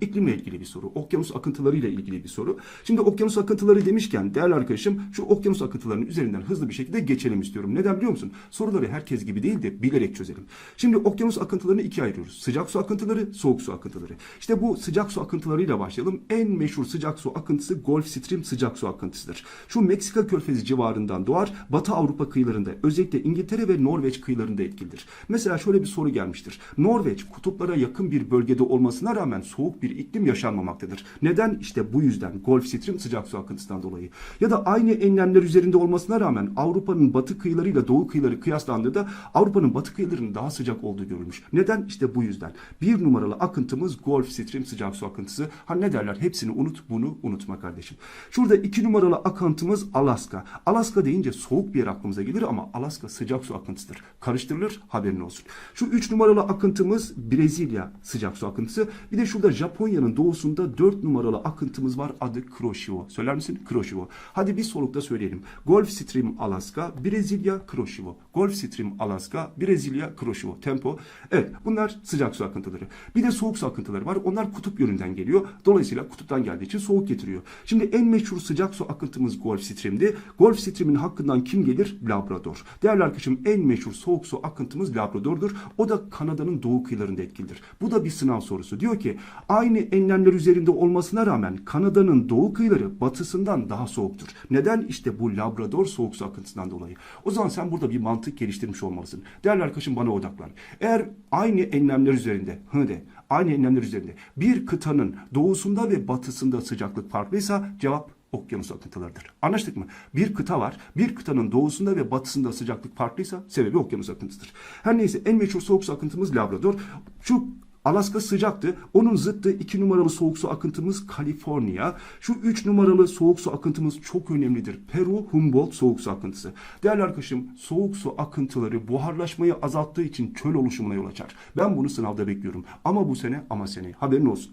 İklimle ilgili bir soru. Okyanus akıntılarıyla ilgili bir soru. Şimdi okyanus akıntıları demişken değerli arkadaşım şu okyanus akıntılarının üzerinden hızlı bir şekilde geçelim istiyorum. Neden biliyor musun? Soruları herkes gibi değil de bilerek çözelim. Şimdi okyanus akıntılarını ikiye ayırıyoruz. Sıcak su akıntıları, soğuk su akıntıları. İşte bu sıcak su akıntılarıyla başlayalım. En meşhur sıcak su akıntısı Gulf Stream sıcak su akıntısıdır. Şu Meksika körfezi civarından doğar. Batı Avrupa kıyılarında özellikle İngiltere ve Norveç kıyılarında etkilidir. Mesela şöyle bir soru gelmiştir. Norveç kutuplara yakın bir bölgede olmasına rağmen soğuk bir iklim yaşanmamaktadır. Neden? İşte bu yüzden Gulf Stream sıcak su akıntısından dolayı. Ya da aynı enlemler üzerinde olmasına rağmen Avrupa'nın batı kıyılarıyla doğu kıyıları kıyaslandığında Avrupa'nın batı kıyılarının daha sıcak olduğu görülmüş. Neden? İşte bu yüzden. Bir numaralı akıntımız Gulf Stream sıcak su akıntısı. Ha ne derler? Hepsini unut, bunu unutma kardeşim. Şurada iki numaralı akıntımız Alaska. Alaska deyince soğuk bir yer aklımıza gelir ama Alaska sıcak su akıntısıdır. Karıştırılır, haberin olsun. Şu üç numaralı akıntımız Brezilya sıcak su akıntısı. Bir de şurada Japonya'nın doğusunda dört numaralı akıntımız var. Adı Kuroshiwo. Söyler misin? Kuroshiwo. Hadi bir solukta söyleyelim. Gulf Stream Alaska, Brezilya, Kuroshiwo. Gulf Stream Alaska, Brezilya, Kuroshiwo. Tempo. Evet bunlar sıcak su akıntıları. Bir de soğuk su akıntıları var. Onlar kutup yönünden geliyor. Dolayısıyla kutuptan geldiği için soğuk getiriyor. Şimdi en meşhur sıcak su akıntımız Gulf Stream'di. Gulf Stream'in hakkından kim gelir? Labrador. Değerli arkadaşım en meşhur soğuk su akıntımız Labrador'dur. O da Kanada'nın doğu kıyılarında etkilidir. Bu da bir sınav sorusu. Diyor ki aynı enlemler üzerinde olmasına rağmen Kanada'nın doğu kıyıları batısından daha soğuktur. Neden? İşte bu Labrador soğuk su akıntısından dolayı. O zaman sen burada bir mantık geliştirmiş olmalısın. Değerli arkadaşım bana odaklan. Eğer aynı enlemler üzerinde, hı de, aynı enlemler üzerinde bir kıtanın doğusunda ve batısında sıcaklık farklıysa cevap okyanus akıntılarıdır. Anlaştık mı? Bir kıta var. Bir kıtanın doğusunda ve batısında sıcaklık farklıysa sebebi okyanus akıntısıdır. Her neyse en meşhur soğuk su akıntımız Labrador. Şu Alaska sıcaktı. Onun zıttı 2 numaralı soğuk su akıntımız Kaliforniya. Şu 3 numaralı soğuk su akıntımız çok önemlidir. Peru Humboldt soğuk su akıntısı. Değerli arkadaşım soğuk su akıntıları buharlaşmayı azalttığı için çöl oluşumuna yol açar. Ben bunu sınavda bekliyorum. Ama bu sene ama seneye. Haberin olsun.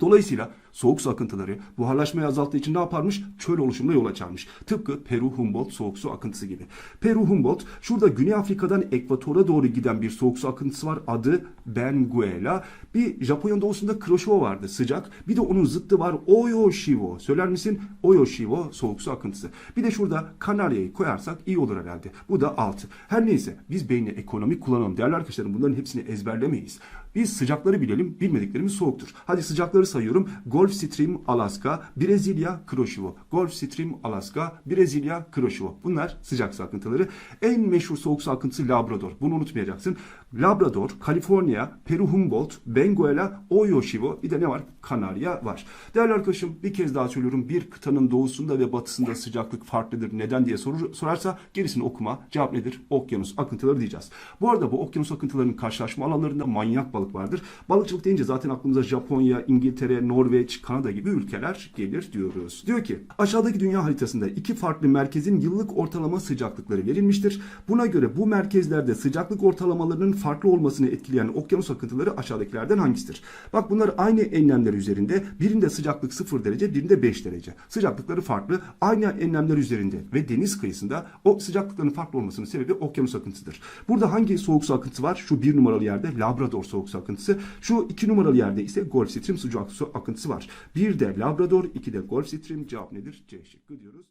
Dolayısıyla soğuk su akıntıları buharlaşmayı azalttığı için ne yaparmış? Çöl oluşumuna yol açarmış. Tıpkı Peru Humboldt soğuk su akıntısı gibi. Peru Humboldt şurada Güney Afrika'dan ekvatora doğru giden bir soğuk su akıntısı var. Adı Benguela. Bir Japonya'nın doğusunda Kuroshiwo vardı sıcak. Bir de onun zıttı var Oyoshiwo. Söyler misin? Oyoshiwo soğuk su akıntısı. Bir de şurada Kanarya'yı koyarsak iyi olur herhalde. Bu da 6. Her neyse biz beyni ekonomik kullanalım. Değerli arkadaşlarım bunların hepsini ezberlemeyiz. Biz sıcakları bilelim, bilmediklerimiz soğuktur. Hadi sıcakları sayıyorum. Gulf Stream, Alaska, Brezilya, Kuroshiwo. Gulf Stream, Alaska, Brezilya, Kuroshiwo. Bunlar sıcak su akıntıları. En meşhur soğuk su akıntısı Labrador. Bunu unutmayacaksın. Labrador, Kaliforniya, Peru Humboldt, Benguela, Oyoshiwo bir de ne var? Kanarya var. Değerli arkadaşım bir kez daha söylüyorum. Bir kıtanın doğusunda ve batısında sıcaklık farklıdır. Neden diye sorur, sorarsa gerisini okuma. Cevap nedir? Okyanus akıntıları diyeceğiz. Bu arada bu okyanus akıntılarının karşılaşma alanlarında manyak balık vardır. Balıkçılık deyince zaten aklımıza Japonya, İngiltere, Norveç, Kanada gibi ülkeler gelir diyoruz. Diyor ki aşağıdaki dünya haritasında iki farklı merkezin yıllık ortalama sıcaklıkları verilmiştir. Buna göre bu merkezlerde sıcaklık ortalamalarının farklı olmasını etkileyen okyanus akıntıları aşağıdakilerden hangisidir? Bak bunlar aynı enlemler üzerinde. Birinde sıcaklık 0 derece, birinde 5 derece. Sıcaklıkları farklı. Aynı enlemler üzerinde ve deniz kıyısında o sıcaklıkların farklı olmasının sebebi okyanus akıntısıdır. Burada hangi soğuk su akıntısı var? Şu bir numaralı yerde Labrador soğuk su akıntısı. Şu iki numaralı yerde ise Gulf Stream sıcak su akıntısı var. Bir de Labrador, iki de Gulf Stream. Cevap nedir? C şıkkı diyoruz.